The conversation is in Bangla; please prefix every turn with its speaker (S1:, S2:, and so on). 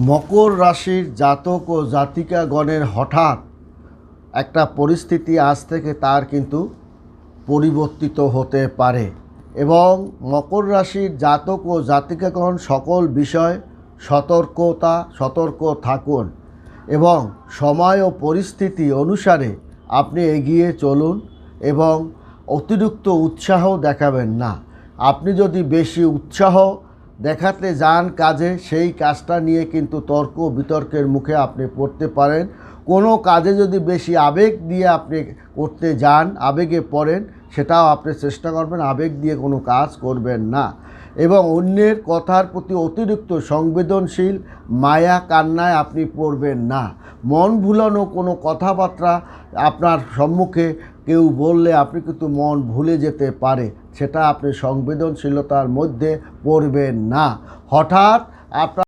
S1: মকর রাশির জাতক ও জাতিকাগণের হঠাৎ একটা পরিস্থিতি আজ থেকে তার কিন্তু পরিবর্তিত হতে পারে এবং মকর রাশির জাতক ও জাতিকাগণ সকল বিষয় সতর্কতা, সতর্ক থাকুন এবং সময় ও পরিস্থিতি অনুসারে আপনি এগিয়ে চলুন এবং অতিরিক্ত উৎসাহ দেখাবেন না। আপনি যদি বেশি উৎসাহ দেখাতে যান কাজে, সেই কাজটা নিয়ে কিন্তু তর্ক বিতর্কের মুখে আপনি পড়তে পারেন। কোনো কাজে যদি বেশি আবেগ দিয়ে আপনি করতে যান, আবেগে পড়েন, সেটাও আপনি চেষ্টা করবেন, আবেগ দিয়ে কোনো কাজ করবেন না। এবং অন্যের কথার প্রতি অতিরিক্ত সংবেদনশীল, মায়া কান্নায় আপনি পড়বেন না। মন ভুলানো কোনো কথাবার্তা আপনার সম্মুখে কেউ বললে আপনি কিন্তু মন ভুলে যেতে পারে। সেটা আপনি সংবেদনশীলতার মধ্যে পড়বেন না। হঠাৎ আপনার